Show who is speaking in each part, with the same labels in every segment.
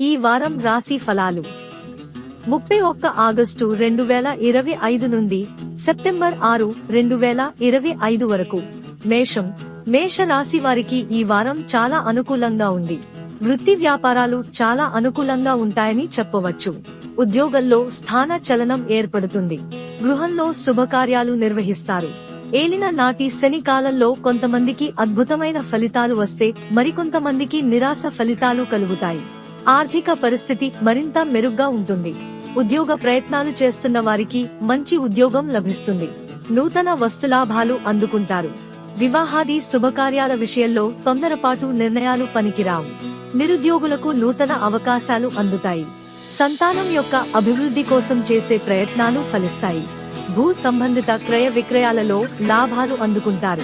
Speaker 1: ఈ వారం రాశి ఫలాలు. ముప్పై ఒక్క ఆగస్టు రెండు వేల ఇరవై ఐదు నుండి సెప్టెంబర్ ఆరు రెండు వేల ఇరవై ఐదు వరకు. మేషం. మేష రాశి వారికి ఈ వారం చాలా అనుకూలంగా ఉంది. వృత్తి వ్యాపారాలు చాలా అనుకూలంగా ఉంటాయని చెప్పవచ్చు. ఉద్యోగంలో స్థాన చలనం ఏర్పడుతుంది. గృహంలో శుభకార్యాలు నిర్వహిస్తారు. ఏలిన నాటి శని కాలంలో కొంతమందికి అద్భుతమైన ఫలితాలు వస్తే మరికొంతమందికి నిరాశ ఫలితాలు కలుగుతాయి. ఆర్థిక పరిస్థితి మరింత మెరుగ్గా ఉంటుంది. ఉద్యోగ ప్రయత్నాలు చేస్తున్న వారికి మంచి ఉద్యోగం లభిస్తుంది. నూతన వస్తులాభాలు అందుకుంటారు. వివాహాది శుభకార్యాల విషయంలో తొందరపాటు నిర్ణయాలు పనికిరావు. నిరుద్యోగులకు నూతన అవకాశాలు అందుతాయి. సంతానం యొక్క అభివృద్ధి కోసం చేసే ప్రయత్నాలు ఫలిస్తాయి. భూ సంబంధిత క్రయ విక్రయాలలో లాభాలు అందుకుంటారు.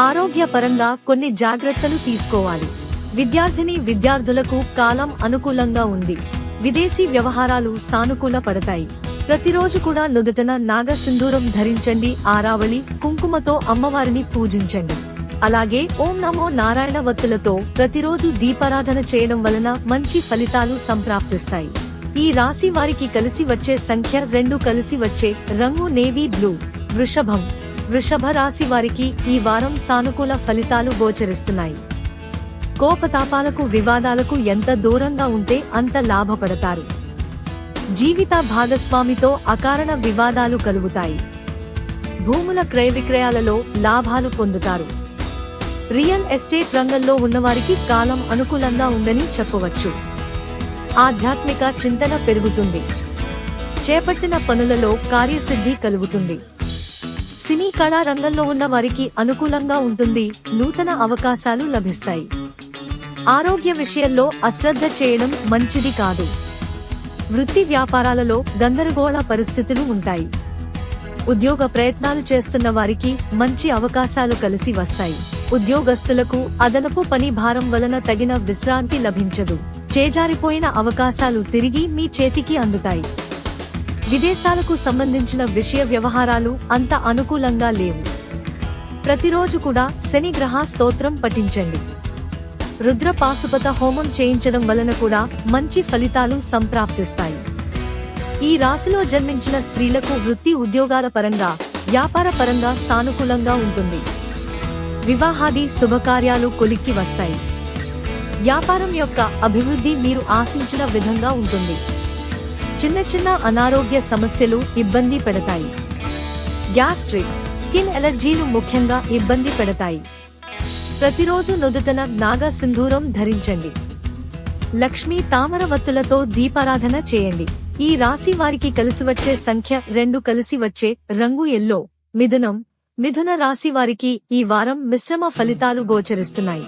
Speaker 1: ఆరోగ్యపరంగా కొన్ని జాగ్రత్తలు తీసుకోవాలి. విద్యార్థిని విద్యార్థులకు కాలం అనుకూలంగా ఉంది. విదేశీ వ్యవహారాలు సానుకూల పడతాయి. ప్రతిరోజు కూడా నుదుటన నాగసింధూరం ధరించండి. ఆరావళి కుంకుమతో అమ్మవారిని పూజించండి. అలాగే ఓం నమో నారాయణ వత్తులతో ప్రతిరోజు దీపారాధన చేయడం వలన మంచి ఫలితాలు సంప్రాప్తిస్తాయి. ఈ రాశి వారికి కలిసి వచ్చే సంఖ్య రెండు కలిసి వచ్చే రంగు నేవీ బ్లూ. వృషభం. వృషభ రాశి వారికి ఈ వారం సానుకూల ఫలితాలు గోచరిస్తున్నాయి. కోపతాపాలకు వివాదాలకు ఎంత దూరంగా ఉంటే అంత లాభపడతారు. జీవిత భాగస్వామితో అకారణ వివాదాలు కలుగుతాయి. భూముల క్రయ విక్రయాలలో లాభాలు పొందుతారు. రియల్ ఎస్టేట్ రంగంలో ఉన్నవారికి కాలం అనుకూలంగా ఉందని చెప్పవచ్చు. ఆధ్యాత్మిక చింతన పెరుగుతుంది. చేపట్టిన పనులలో కార్యసిద్ధి కలుగుతుంది. సినీ కళా రంగంలో ఉన్న వారికి అనుకూలంగా ఉంటుంది నూతన అవకాశాలు లభిస్తాయి. ఆరోగ్య విషయంలో అశ్రద్ధ చేయడం మంచిది కాదు. వృత్తి వ్యాపారాలలో గందరగోళ పరిస్థితులు ఉంటాయి. ఉద్యోగ ప్రయత్నాలు చేస్తున్న వారికి మంచి అవకాశాలు కలిసి వస్తాయి. ఉద్యోగస్తులకు అదనపు పని భారం వలన తగిన విశ్రాంతి లభించదు. చేజారిపోయిన అవకాశాలు తిరిగి మీ చేతికి అందుతాయి. విదేశాలకు సంబంధించిన విషయ వ్యవహారాలు అంత అనుకూలంగా లేవు. ప్రతిరోజు కూడా శని గ్రహ స్తోత్రం పఠించండి. రుద్ర పాశుపత హోమం చేయించడం వలన కూడా మంచి ఫలితాలు సంప్రాప్తిస్తాయి. ఈ రాశిలో జన్మించిన స్త్రీలకు వృత్తి ఉద్యోగాల పరంగా వ్యాపార పరంగా సానుకూలంగా ఉంటుంది. వివాహాది శుభకార్యాలు కొలిక్కి వస్తాయి. వ్యాపారం యొక్క అభివృద్ధి మీరు ఆశించిన విధంగా ఉంటుంది. చిన్న చిన్న అనారోగ్య సమస్యలు ఇబ్బంది పెడతాయి. గ్యాస్ట్రిక్ స్కిన్ ఎలర్జీలు ముఖ్యంగా ఇబ్బంది పెడతాయి. ప్రతిరోజు నుదుటన నాగా సింధూరం ధరించండి. లక్ష్మీ తామరవత్తులతో దీపారాధన చేయండి. ఈ రాశి వారికి కలిసి వచ్చే సంఖ్య రెండు కలిసి వచ్చే రంగు ఎల్లో. మిథునం మిథున రాశి వారికి ఈ వారం మిశ్రమ ఫలితాలు గోచరిస్తున్నాయి.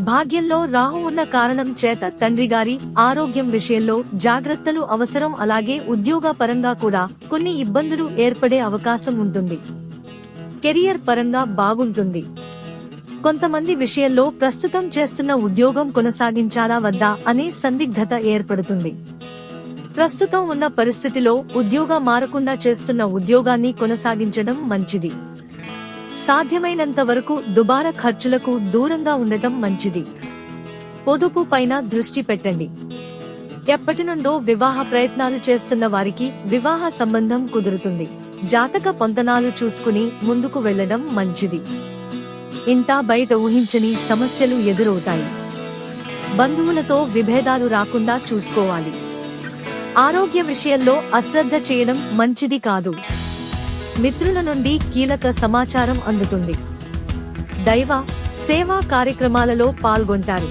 Speaker 1: భాగ్యంలో రాహు ఉన్న కారణం చేత తండ్రి గారి ఆరోగ్యం విషయంలో జాగ్రత్తలు అవసరం అలాగే ఉద్యోగ పరంగా కూడా కొన్ని ఇబ్బందులు ఏర్పడే అవకాశం ఉంటుంది. కెరియర్ పరంగా బాగుంటుంది. కొంతమంది విషయంలో ప్రస్తుతం చేస్తున్న ఉద్యోగం కొనసాగించాలా వద్దా అనే సందిగ్ధత ఏర్పడుతుంది. ప్రస్తుతం ఉన్న పరిస్థితిలో ఉద్యోగ మారకుండా చేస్తున్న ఉద్యోగాన్ని కొనసాగించడం మంచిది. సాధ్యమైనంత వరకు దుబారా ఖర్చులకు దూరంగా ఉండటం మంచిది. పొదుపు పైన దృష్టి పెట్టండి. ఎప్పటి నుండో వివాహ ప్రయత్నాలు చేస్తున్న వారికి వివాహ సంబంధం కుదురుతుంది. జాతక పొందనాలు చూసుకుని ముందుకు వెళ్ళడం మంచిది. ఇంటా బయట ఊహించని సమస్యలు ఎదురవుతాయి. బంధువులతో విభేదాలు రాకుండా చూసుకోవాలి. ఆరోగ్య విషయంలో అశ్రద్ధ చేయడం మంచిది కాదు. మిత్రుల నుండి కీలక సమాచారం అందుతుంది. దైవ సేవా కార్యక్రమాలలో పాల్గొంటారు.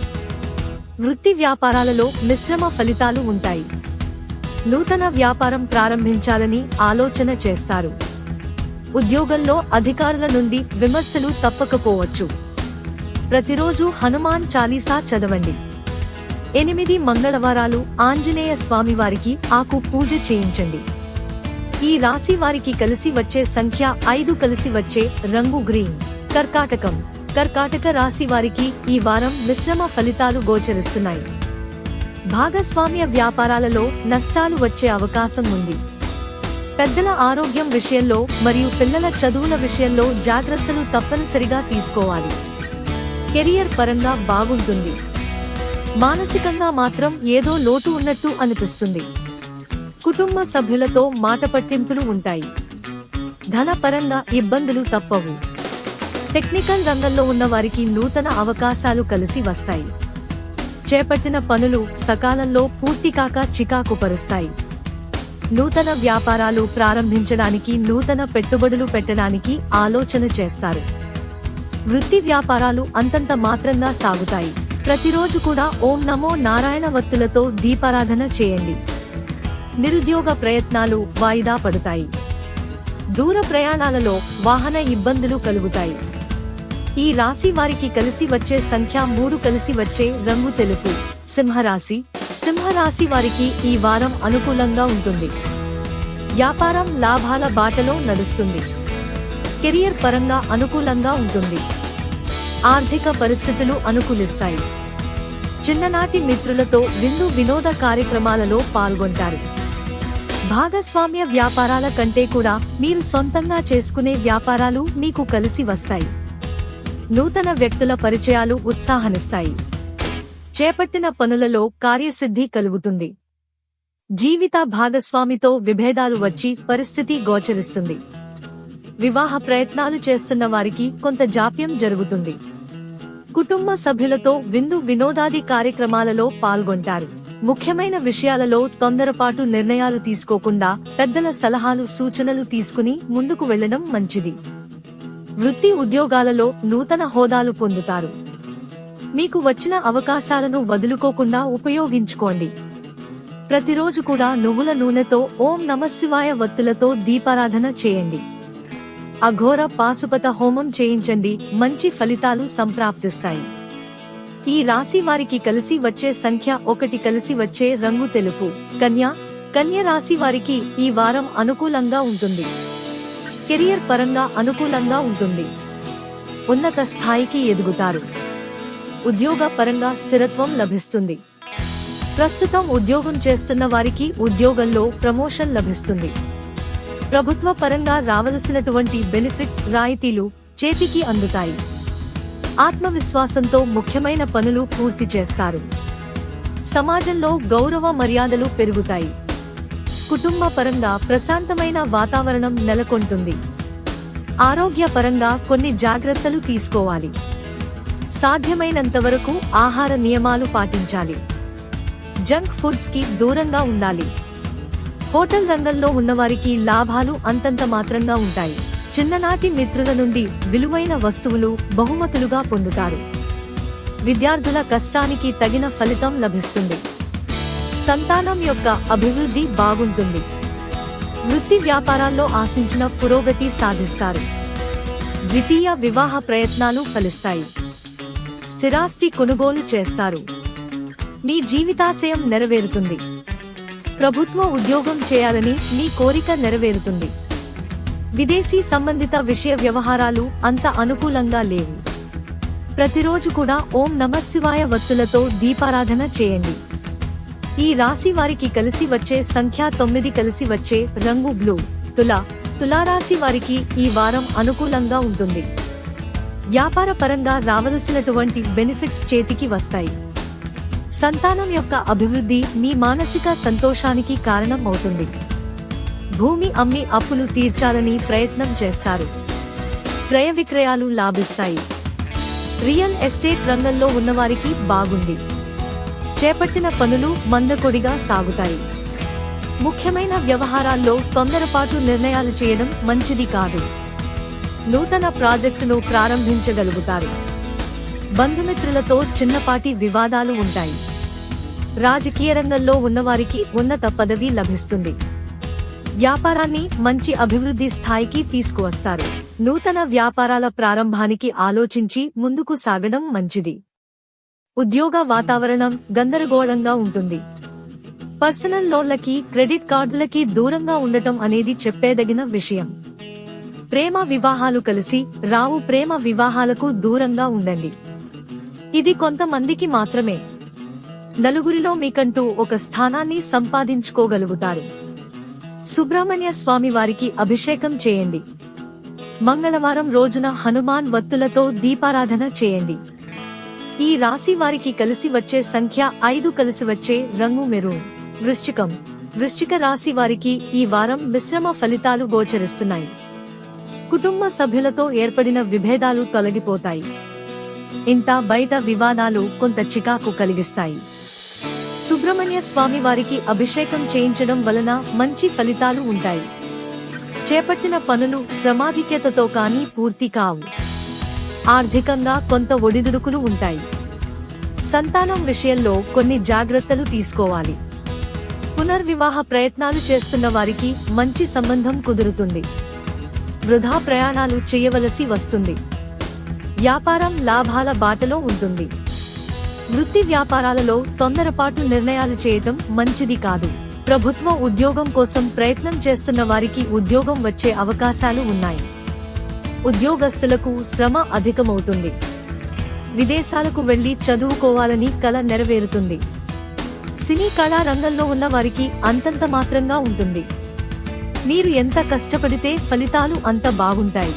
Speaker 1: వృత్తి వ్యాపారాలలో మిశ్రమ ఫలితాలు ఉంటాయి. నూతన వ్యాపారం ప్రారంభించాలని ఆలోచన చేస్తారు. ఉద్యోగంలో అధికారుల నుండి విమర్శలు తప్పకపోవచ్చు. ప్రతిరోజు హనుమాన్ చాలీసా చదవండి. ఎనిమిది మంగళవారాలు ఆంజనేయ స్వామివారికి ఆకు పూజ చేయించండి. ఈ రాశి వారికి కలిసి వచ్చే సంఖ్య ఐదు కలిసి వచ్చే రంగు గ్రీన్. కర్కాటకం. కర్కాటక రాశి వారికి ఈ వారం మిశ్రమ ఫలితాలు గోచరిస్తున్నాయి. భాగస్వామ్య వ్యాపారాలలో నష్టాలు వచ్చే అవకాశం ఉంది. పెద్దల ఆరోగ్యం విషయంలో మరియు పిల్లల చదువుల విషయంలో జాగ్రత్తలు తప్పనిసరిగా తీసుకోవాలి. కెరియర్ పరంగా బాగుంటుంది. మానసికంగా మాత్రం ఏదో లోటు ఉన్నట్టు అనిపిస్తుంది. కుటుంబ సభ్యులతో మాట పట్టింపులు ఉంటాయి. ధనపరంగా ఇబ్బందులు తప్పవు. టెక్నికల్ రంగంలో ఉన్న వారికి నూతన అవకాశాలు కలిసి వస్తాయి. చేపట్టిన పనులు సకాలంలో పూర్తి కాక చికాకు పరుస్తాయి నూతన వ్యాపారాలు ప్రారంభించడానికి నూతన పెట్టుబడులు పెట్టడానికి ఆలోచన చేస్తారు. వృత్తి వ్యాపారాలు అంతంత మాత్రంగా సాగుతాయి. ప్రతిరోజు కూడా ఓం నమో నారాయణ వత్తులతో దీపారాధన చేయండి. నిరుద్యోగ ప్రయత్నాలు వాయిదా పడతాయి. దూర ప్రయాణాలలో వాహన ఇబ్బందులు కలుగుతాయి. ఈ రాశి వారికి కలిసి వచ్చే సంఖ్య మూడు కలిసి వచ్చే రంగు తెలుపు. సింహరాశి సింహరాశి వారికి ఈ వారం అనుకూలంగా ఉంటుంది. వ్యాపారం లాభాల బాటలో నడుస్తుంది. కెరియర్ పరంగా అనుకూలంగా ఉంటుంది. ఆర్థిక పరిస్థితులు అనుకూలిస్తాయి. చిన్ననాటి మిత్రులతో విందు వినోద కార్యక్రమాలలో పాల్గొంటారు. భాగస్వామ్య వ్యాపారాల కంటే కూడా మీరు సొంతంగా చేసుకునే వ్యాపారాలు మీకు కలిసి వస్తాయి. నూతన వ్యక్తుల పరిచయాలు ఉత్సాహనిస్తాయి. చేపట్టిన పనులలో కార్యసిద్ధి కలుగుతుంది. జీవిత భాగస్వామితో విభేదాలు వచ్చి పరిస్థితి గోచరిస్తుంది. వివాహ ప్రయత్నాలు చేస్తున్న వారికి కొంత జాప్యం జరుగుతుంది. కుటుంబ సభ్యులతో విందు వినోదాది కార్యక్రమాలలో పాల్గొంటారు. ముఖ్యమైన విషయాలలో తొందరపాటు నిర్ణయాలు తీసుకోకుండా పెద్దల సలహాలు సూచనలు తీసుకుని ముందుకు వెళ్ళడం మంచిది. వృత్తి ఉద్యోగాలలో నూతన హోదాలు పొందుతారు. మీకు వచ్చిన అవకాశాలను వదులుకోకుండా ఉపయోగించుకోండి. ప్రతిరోజు కూడా నువ్వుల నూనెతో ఓం నమశివాయ వత్తులతో దీపారాధన చేయండి. అఘోర పాశుపత హోమం చేయించండి మంచి ఫలితాలు సంప్రాప్తిస్తాయి. ఈ రాశి వారికి కలిసి వచ్చే సంఖ్య ఒకటి కలిసి వచ్చే రంగు తెలుపు. కన్య కన్య రాశి వారికి ఈ వారం అనుకూలంగా ఉంటుంది. కెరియర్ పరంగా అనుకూలంగా ఉంటుంది. ఉన్నత స్థాయికి ఎదుగుతారు. ఉద్యోగ పరంగా స్థిరత్వం లభిస్తుంది. ప్రస్తుతం ఉద్యోగం చేస్తున్న వారికి ఉద్యోగంలో ప్రమోషన్ లభిస్తుంది. ప్రభుత్వ పరంగా రావలసినటువంటి బెనిఫిట్స్ రాయితీలు చేతికి అందుతాయి. ఆత్మవిశ్వాసంతో ముఖ్యమైన పనులు పూర్తి చేస్తారు. సమాజంలో గౌరవ మర్యాదలు పెరుగుతాయి. కుటుంబ పరంగా ప్రశాంతమైన వాతావరణం నెలకొంటుంది. ఆరోగ్యపరంగా కొన్ని జాగ్రత్తలు తీసుకోవాలి. సాధ్యమైనంత వరకు ఆహార నియమాలు పాటించాలి. జంక్ ఫుడ్స్కి దూరంగా ఉండాలి. హోటల్ రంగంలో ఉన్నవారికి లాభాలు అంతంత మాత్రంగా ఉంటాయి. చిన్ననాటి మిత్రుల నుండి విలువైన వస్తువులు బహుమతులుగా పొందుతారు. విద్యార్థుల కష్టానికి తగిన ఫలితం లభిస్తుంది. సంతానం యొక్క అభివృద్ధి బాగుంటుంది. వృత్తి వ్యాపారాల్లో ఆశించిన పురోగతి సాధిస్తారు. ద్వితీయ వివాహ ప్రయత్నాలు ఫలిస్తాయి. స్థిరాస్తి కొనుగోలు చేస్తారు. మీ జీవితాశయం నెరవేరుతుంది. ప్రభుత్వ ఉద్యోగం చేయాలని మీ కోరిక నెరవేరుతుంది. విదేశీ సంబంధిత విషయ వ్యవహారాలు అంత అనుకూలంగా లేవు. ప్రతిరోజు కూడా ఓం నమశివాయ వత్తులతో దీపారాధన చేయండి. ఈ రాశి వారికి కలిసి వచ్చే సంఖ్య తొమ్మిది కలిసి వచ్చే రంగు బ్లూ. తుల తులారాశి వారికి ఈ వారం అనుకూలంగా ఉంటుంది. వ్యాపార పరంగా రావలసినటువంటి బెనిఫిట్స్ చేతికి వస్తాయి. సంతానం యొక్క అభివృద్ధి మీ మానసిక సంతోషానికి కారణం అవుతుంది. భూమి అమ్మి అప్పులు తీర్చాలని ప్రయత్నం చేస్తారు. క్రయ విక్రయాలు లాభిస్తాయి. రియల్ ఎస్టేట్ రంగంలో ఉన్నవారికి బాగుంది. చేపట్టిన పనులు మందకొడిగా సాగుతాయి. ముఖ్యమైన వ్యవహారాల్లో తొందరపాటు నిర్ణయాలు చేయడం మంచిది కాదు. నూతన ప్రాజెక్టును ప్రారంభించగలుగుతారు. బంధుమిత్రులతో చిన్నపాటి వివాదాలు ఉంటాయి. రాజకీయ రంగంలో ఉన్నవారికి ఉన్నత పదవి లభిస్తుంది. వ్యాపారాన్ని మంచి అభివృద్ధి స్థాయికి తీసుకువస్తారు. నూతన వ్యాపారాల ప్రారంభానికి ఆలోచించి ముందుకు సాగడం మంచిది. ఉద్యోగ వాతావరణం గందరగోళంగా ఉంటుంది. పర్సనల్ లోన్లకి క్రెడిట్ కార్డులకి దూరంగా ఉండటం అనేది చెప్పేదగిన విషయం. ప్రేమ వివాహాలు కలిసి రావు ప్రేమ వివాహాలకు దూరంగా ఉండండి. ఇది కొంతమందికి మాత్రమే. నలుగురిలో మీకంటూ ఒక స్థానాన్ని సంపాదించుకోగలుగుతారు. సుబ్రహ్మణ్య స్వామి వారికి అభిషేకం చేయండి. మంగళవారం రోజున హనుమాన్ వత్తులతో దీపారాధన చేయండి. ఈ రాశి వారికి కలిసి వచ్చే సంఖ్య ఐదు కలిసి వచ్చే రంగు మెరూన్ వృశ్చికం. వృశ్చిక రాశి వారికి ఈ వారం మిశ్రమ ఫలితాలు గోచరిస్తున్నాయి. కుటుంబ సభ్యులతో ఏర్పడిన విభేదాలు తొలగిపోతాయి. ఇంత బయట వివాదాలు కొంత చికాకు కలిగిస్తాయి. సుబ్రహ్మణ్య స్వామి వారికి అభిషేకం చేయించడం వలన మంచి ఫలితాలు ఉంటాయి. చేపట్టిన పనులు శ్రమాధిక్యతతో కానీ పూర్తి కావు. ఆర్థికంగా కొంత ఒడిదుడుకులు ఉంటాయి. సంతానం విషయంలో కొన్ని జాగ్రత్తలు తీసుకోవాలి. పునర్వివాహ ప్రయత్నాలు చేస్తున్న వారికి మంచి సంబంధం కుదురుతుంది. వృధా ప్రయాణాలు చేయవలసి వస్తుంది. వ్యాపారం లాభాల బాటలో ఉంటుంది. వృత్తి వ్యాపారాలలో తొందరపాటు నిర్ణయాలు చేయటం మంచిది కాదు. ప్రభుత్వ ఉద్యోగం కోసం ప్రయత్నం చేస్తున్న వారికి ఉద్యోగం వచ్చే అవకాశాలు ఉన్నాయి. ఉద్యోగస్తులకు శ్రమ అధికమవుతుంది. విదేశాలకు వెళ్ళి చదువుకోవాలని కల నెరవేరుతుంది. సినీ కళా రంగంలో ఉన్న వారికి అంతంత మాత్రంగా ఉంటుంది. మీరు ఎంత కష్టపడితే ఫలితాలు అంత బాగుంటాయి.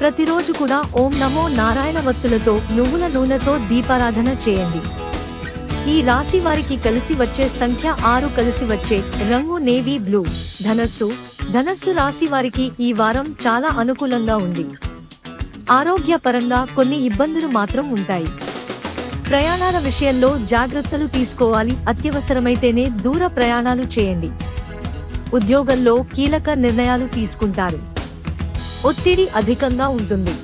Speaker 1: ప్రతిరోజు కూడా ఓం నమో నారాయణ వత్తులతో నువ్వుల నూనెతో దీపారాధన చేయండి. ఈ రాశి వారికి కలిసి వచ్చే సంఖ్య ఆరు కలిసి వచ్చే రంగు నేవీ బ్లూ. ధనస్సు. ధనస్సు రాశి వారికి ఈ వారం చాలా అనుకూలంగా ఉంది. ఆరోగ్యపరంగా కొన్ని ఇబ్బందులు మాత్రం ఉంటాయి. ప్రయాణాల విషయంలో జాగ్రత్తలు తీసుకోవాలి. అత్యవసరమైతేనే దూర ప్రయాణాలు చేయండి. ఉద్యోగంలో కీలక నిర్ణయాలు తీసుకుంటారు. ఒత్తిడి అధికంగా ఉంటుంది.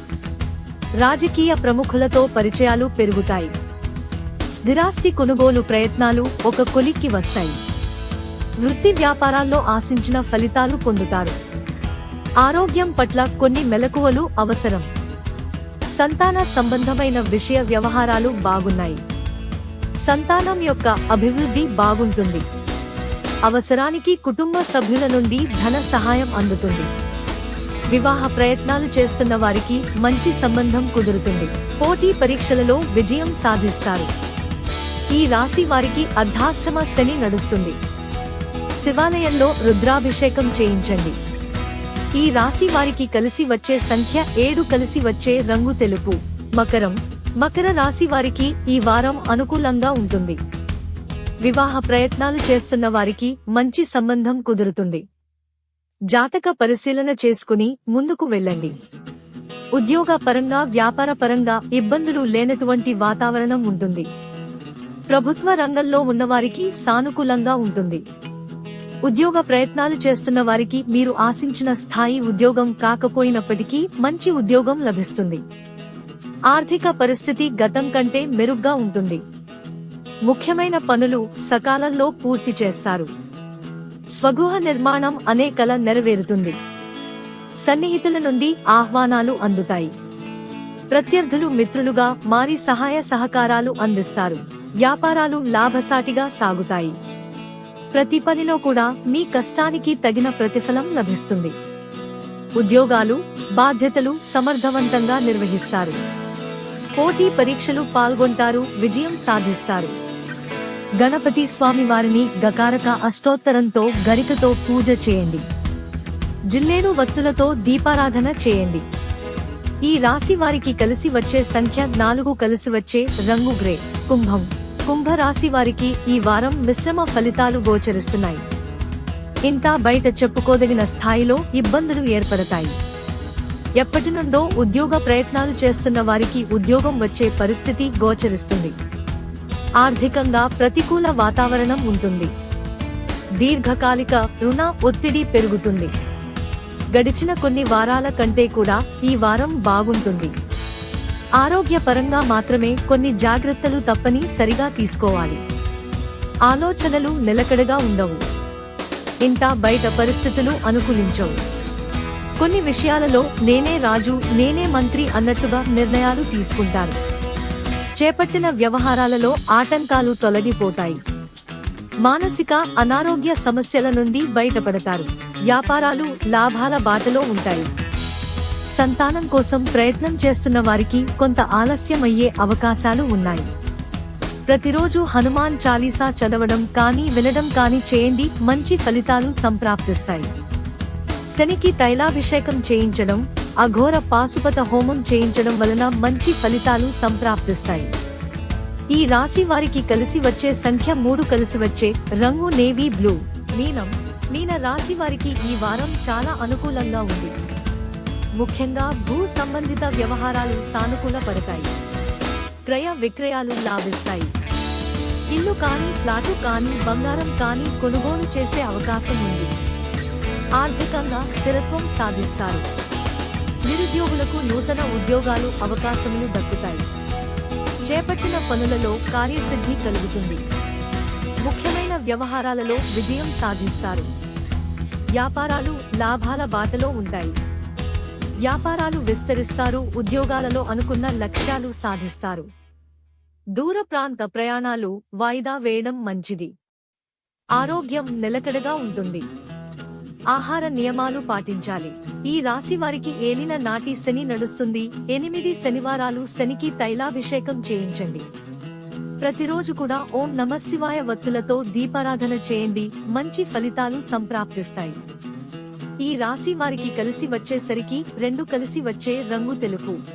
Speaker 1: రాజకీయ ప్రముఖులతో పరిచయాలు పెరుగుతాయి. స్థిరాస్తి కొనుగోలు ప్రయత్నాలు ఒక కొలిక్కి వస్తాయి. వృత్తి వ్యాపారాల్లో ఆశించిన ఫలితాలు పొందుతారు. ఆరోగ్యం పట్ల కొన్ని మెలకువలు అవసరం. సంతాన సంబంధమైన విషయ వ్యవహారాలు బాగున్నాయి. సంతానం యొక్క అభివృద్ధి బాగుంటుంది. అవసరానికి కుటుంబ సభ్యుల నుండి ధన సహాయం అందుతుంది. వివాహ ప్రయత్నాలు చేస్తున్న వారికి మంచి సంబంధం కుదురుతుంది. పోటీ పరీక్షలలో విజయం సాధిస్తారు. ఈ రాశి వారికి అర్ధాష్టమ శని నడుస్తుంది. శివాలయంలో రుద్రాభిషేకం చేయించండి. ఈ రాశి వారికి కలిసి వచ్చే సంఖ్య ఏడు కలిసి వచ్చే రంగు తెలుపు. మకరం మకర రాశి వారికి ఈ వారం అనుకూలంగా ఉంటుంది. వివాహ ప్రయత్నాలు చేస్తున్న వారికి మంచి సంబంధం కుదురుతుంది. జాతక పరిశీలన చేసుకుని ముందుకు వెళ్ళండి. ఉద్యోగ పరంగా వ్యాపార పరంగా ఇబ్బందులు లేనటువంటి వాతావరణం ఉంటుంది. ప్రభుత్వ రంగంలో ఉన్నవారికి సానుకూలంగా ఉంటుంది. ఉద్యోగ ప్రయత్నాలు చేస్తున్న వారికి మీరు ఆశించిన స్థాయి ఉద్యోగం కాకపోయినప్పటికీ మంచి ఉద్యోగం లభిస్తుంది. ఆర్థిక పరిస్థితి గతం కంటే మెరుగ్గా ఉంటుంది. ముఖ్యమైన పనులు సకాలంలో పూర్తి చేస్తారు. స్వగృహ నిర్మాణం అనే కల నెరవేరుతుంది. సన్నిహితుల నుండి ఆహ్వానాలు అందుతాయి. ప్రత్యర్థులు మిత్రులుగా మారి సహాయ సహకారాలు అందిస్తారు. వ్యాపారాలు లాభసాటిగా సాగుతాయి. ప్రతి పనిలో కూడా మీ కష్టానికి తగిన ప్రతిఫలం లభిస్తుంది. ఉద్యోగాలు బాధ్యతలు సమర్థవంతంగా నిర్వహిస్తారు. పోటీ పరీక్షలు పాల్గొంటారు విజయం సాధిస్తారు. గణపతి స్వామి వారిని గకారక అష్టోత్తరంతో గరికతో పూజ చేయండి. జిల్లేడు వత్తులతో దీపారాధన చేయండి. ఈ రాశి వారికి కలిసి వచ్చే సంఖ్య నాలుగు కలిసి వచ్చే రంగు గ్రే కుంభం. కుంభ రాశి వారికి ఈ వారం మిశ్రమ ఫలితాలు గోచరిస్తున్నాయి. ఇంత బయట చెప్పుకోదగిన స్థాయిలో ఇబ్బందులు ఏర్పడతాయి. ఎప్పటి నుండో ఉద్యోగ ప్రయత్నాలు చేస్తున్న వారికి ఉద్యోగం వచ్చే పరిస్థితి గోచరిస్తుంది. ఆర్థికంగా ప్రతికూల వాతావరణం ఉంటుంది. దీర్ఘకాలిక రుణ ఒత్తిడి పెరుగుతుంది. గడిచిన కొన్ని వారాల కంటే కూడా ఈ వారం బాగుంటుంది. ఆరోగ్యపరంగా మాత్రమే కొన్ని జాగ్రత్తలు తప్పని సరిగా తీసుకోవాలి. ఆలోచనలు నిలకడగా ఉండవు. ఇంత బయట పరిస్థితులు అనుకూలించవు. కొన్ని విషయాలలో నేనే రాజు నేనే మంత్రి అన్నట్టుగా నిర్ణయాలు తీసుకుంటారు. చేపట్టిన వ్యవహారాలలో ఆటంకాలు తొలగిపోతాయి. మానసిక అనారోగ్య సమస్యల నుండి బయటపడతారు. వ్యాపారాలు లాభాల బాటలో ఉంటాయి. సంతానం కోసం ప్రయత్నం చేస్తున్న వారికి కొంత ఆలస్యం అయ్యే అవకాశాలు ఉన్నాయి. ప్రతిరోజు హనుమాన్ చాలీసా చదవడం కానీ వినడం కానీ చేయండి మంచి ఫలితాలు సంప్రాప్తిస్తాయి. శనికి తైలాభిషేకం చేయించడం అఘోర పాశుపత హోమం చేయించడం వలన మంచి ఫలితాలు సంప్రాప్తిస్తాయి. ఈ రాశి వారికి కలిసి వచ్చే సంఖ్య మూడు కలిసి వచ్చే రంగు నేవీ బ్లూ. మీనం మీన రాశి వారికి ఈ వారం చాలా అనుకూలంగా ఉంది. ముఖ్యంగా భూ సంబంధిత వ్యవహారాలు సానుకూల పడతాయి. క్రయ విక్రయాలు లాభిస్తాయి. ఇల్లు కానీ ఫ్లాటు కానీ బంగారం కానీ కొనుగోలు చేసే అవకాశం ఉంది. ఆర్థికంగా స్థిరత్వం సాధిస్తారు. నిరుద్యోగులకు నూతన ఉద్యోగాలు అవకాశములు దక్కుతాయి. చేపట్టిన పనులలో కార్యసిద్ధి కలుగుతుంది. ముఖ్యమైన వ్యవహారాలలో విజయం సాధిస్తారు. వ్యాపారాలు లాభాల బాటలో ఉంటాయి. వ్యాపారాలు విస్తరిస్తారు ఉద్యోగాలలో అనుకున్న లక్ష్యాలు సాధిస్తారు. దూర ప్రాంత ప్రయాణాలు వాయిదా వేయడం మంచిది. ఆరోగ్యం నిలకడగా ఉంటుంది. ఆహార నియమాలు పాటించాలి. ఈ రాశి వారికి ఏలిన నాటి శని నడుస్తుంది. ఎనిమిది శనివారాలు శనికి తైలాభిషేకం చేయించండి. ప్రతిరోజు కూడా ఓం నమశివాయ వత్తులతో దీపారాధన చేయండి. మంచి ఫలితాలు సంప్రాప్తిస్తాయి. ఈ రాశి వారికి కలిసి వచ్చేసరికి రెండు కలిసి వచ్చే రంగు తెలుపు.